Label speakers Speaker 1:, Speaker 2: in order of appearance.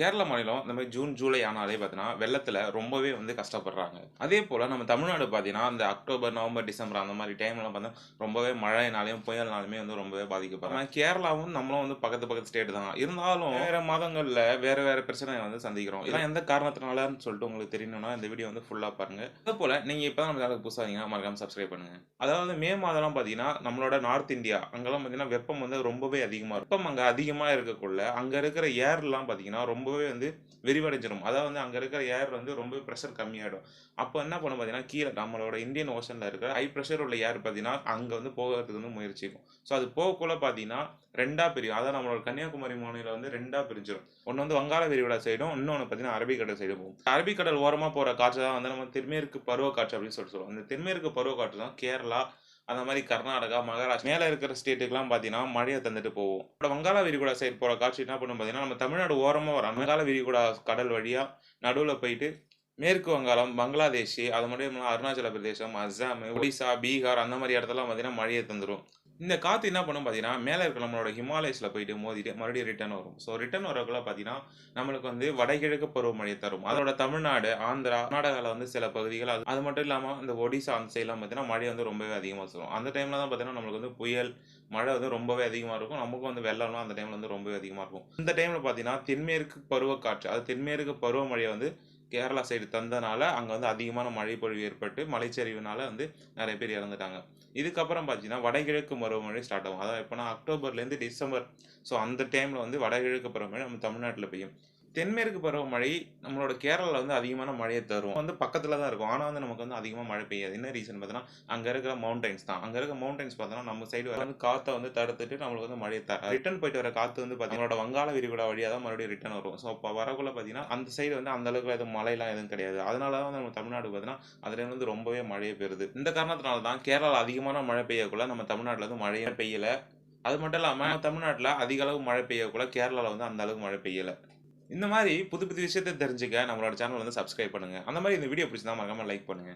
Speaker 1: கேரள மாநிலம் இந்த மாதிரி ஜூன், ஜூலை ஆனாலே பார்த்தீங்கன்னா, வெள்ளத்தில் ரொம்பவே வந்து கஷ்டப்படுறாங்க. அதே போல் நம்ம தமிழ்நாடு பார்த்தீங்கன்னா, அந்த அக்டோபர், நவம்பர், டிசம்பர் அந்த மாதிரி டைம்லாம் பார்த்தீங்கன்னா ரொம்பவே மழைனாலையும் புயல்னாலுமே வந்து ரொம்பவே பாதிக்கப்படுறாங்க. கேரளாவும் நம்மளும் வந்து பக்கத்து, பக்கத்து ஸ்டேட் தான். இருந்தாலும் வேறு மாதங்களில் வேறு வேறு பிரச்சனை வந்து சந்திக்கிறோம். இதெல்லாம் எந்த காரணத்தினாலன்னு சொல்லிட்டு உங்களுக்கு தெரியணும்னா, இந்த வீடியோ வந்து ஃபுல்லா பாருங்க. அதேபோல நீங்க இப்போ தான் நம்ம சேனலுக்கு புதுசா மறக்காம சப்ஸ்கிரைப் பண்ணுங்க. அதாவது மே மாதம்லாம் பார்த்தீங்கன்னா, நம்மளோட நார்த் இந்தியா அங்கெல்லாம் பார்த்தீங்கன்னா, வெப்பம் வந்து ரொம்பவே அதிகமாக இருக்கும். வெப்பம் அங்கே அதிகமா இருக்கக்குள்ள, அங்க இருக்கிற ஏர்லாம் பார்த்தீங்கன்னா, ரொம்ப ரொம்பவே வந்து விரிவடைஞ்சிடும் அதாவது வந்து அங்கே இருக்கிற ஏர் வந்து ரொம்ப ப்ரெஷர் கம்மியாகிடும் அப்போ என்ன பண்ணும் பார்த்தீங்கன்னா, கீழே நம்மளோட இந்தியன் ஓஷனில் இருக்கிற ஹை ப்ரெஷர் உள்ள ஏர் பார்த்தீங்கன்னா, அங்கே வந்து போகிறதுக்கு வந்து முயற்சிக்கும். ஸோ அது போகக்குள்ள பார்த்தீங்கன்னா, ரெண்டாக பிரியும். அதாவது நம்மளோட கன்னியாகுமரி மாநிலம் வந்து ரெண்டாக பிரிஞ்சிடும் ஒன்று வந்து வங்காள விரிவடை சைடும், இன்னொன்று பார்த்தீங்கன்னா, அரபிக்கடல் சைடு போகும். அரபிக்கடல் ஓரமாக போகிற காற்று தான் வந்து நம்ம தென்மேற்கு பருவக்காற்று அப்படின்னு சொல்லிட்டு சொல்லுவோம். இந்த தென்மேற்கு பருவக்காற்று தான் கேரளா, அந்த மாதிரி கர்நாடகா, மகாராஷ்டிரா மேலே இருக்கிற ஸ்டேட்டுக்குலாம் பார்த்தீங்கன்னா, மழையை தந்துட்டு போவோம் இப்போ வங்காள விரிகுடா சைடு போகிற காட்சி என்ன பண்ணும் பார்த்தீங்கன்னா, நம்ம தமிழ்நாடு ஓரமாக வர வங்காள விரிகுடா கடல் வழியாக நடுவில் போயிட்டு, மேற்கு வங்காளம், பங்களாதேஷ், அது மட்டும் இல்லாமல் அருணாச்சல பிரதேசம், அஸ்ஸாம், ஒடிசா, பீகார் அந்த மாதிரி இடத்துலாம் பார்த்தீங்கன்னா, மழையை தந்துடும் இந்த காற்று என்ன பண்ணும் பார்த்தீங்கன்னா, மேலே இருக்கிற நம்மளோட ஹிமாலயஸில் போயிட்டு மோதிட்டு மறுபடியும் ரிட்டர்ன் வரும். ஸோ ரிட்டர்ன் வரக்குள்ள பார்த்தீங்கன்னா, நம்மளுக்கு வந்து வடகிழக்கு பருவமழை தரும். அதோட தமிழ்நாடு, ஆந்திரா, கர்நாடகாவில் வந்து சில பகுதிகள் அது அது மட்டும் இல்லாமல் இந்த ஒடிசா அந்த சைட்லாம் பார்த்தீங்கன்னா, மழை வந்து ரொம்பவே அதிகமாக வரும். அந்த டைம்ல தான் பார்த்தீங்கன்னா, நம்மளுக்கு வந்து புயல், மழை வந்து ரொம்பவே அதிகமாக இருக்கும். நமக்கும் வந்து வெள்ளம்லாம் அந்த டைம்ல வந்து ரொம்பவே அதிகமாக இருக்கும். இந்த டைம்ல பார்த்தீங்கன்னா, தென்மேற்கு பருவக்காற்று அதாவது தென்மேற்கு பருவமழையை வந்து கேரளா சைடு தந்தனால, அங்க வந்து அதிகமான மழைப்பொழிவு ஏற்பட்டு, மலைச்சரிவுனால வந்து நிறைய பேர் இறந்துட்டாங்க. இதுக்கப்புறம் பார்த்தீங்கன்னா, வடகிழக்கு பருவமழை ஸ்டார்ட் ஆகும். அதாவது எப்போனா அக்டோபர்லேருந்து டிசம்பர் ஸோ அந்த டைம்ல வந்து வடகிழக்கு பருவமழை நம்ம தமிழ்நாட்டுல பெய்யும். தென்மேற்கு பருவமழை நம்மளோட கேரளாவில் வந்து அதிகமான மழையை தரும். வந்து பக்கத்தில் தான் இருக்கும். ஆனால் வந்து நமக்கு வந்து அதிகமாக மழை பெய்யாது. என்ன ரீசன் பார்த்தீங்கன்னா, அங்கே இருக்கிற மவுண்டைன்ஸ் தான். அங்கே இருக்கிற மவுண்டைன்ஸ் பார்த்தோன்னா நம்ம சைடு வந்து காற்றை வந்து தடுத்துட்டு நம்மளுக்கு வந்து மழையை தர ரிட்டர்ன் போயிட்டு வர காற்று வந்து பார்த்தீங்கன்னா, வங்காள விரிகுடா வழியாக தான் மறுபடியும் ரிட்டர்ன் வரும். ஸோ அப்போ வரக்குள்ள பார்த்தீங்கன்னா, அந்த சைடு வந்து அந்த அளவுக்கு எதுவும் மழையெல்லாம் எதுவும் கிடையாது. அதனால தான் வந்து நம்ம தமிழ்நாடு பார்த்தீங்கன்னா, அதுலேருந்து வந்து ரொம்பவே மழையை பெறுது. இந்த காரணத்தினால தான் கேரளாவில் அதிகமான மழை பெய்யக்குள்ள நம்ம தமிழ்நாட்டில் வந்து மழையே பெய்யலை அது மட்டும் இல்லாமல் தமிழ்நாட்டில் அதிக அளவு மழை பெய்யக்குள்ள கேரளாவில் வந்து அந்த அளவுக்கு மழை பெய்யலை இந்த மாதிரி புது, புது விஷயத்தை தெரிஞ்சுக்க நம்மளோட சேனல் வந்து சப்ஸ்கிரைப் பண்ணுங்க. அந்த மாதிரி இந்த வீடியோ பிடிச்சிருந்தா மறக்காமல் லைக் பண்ணுங்க.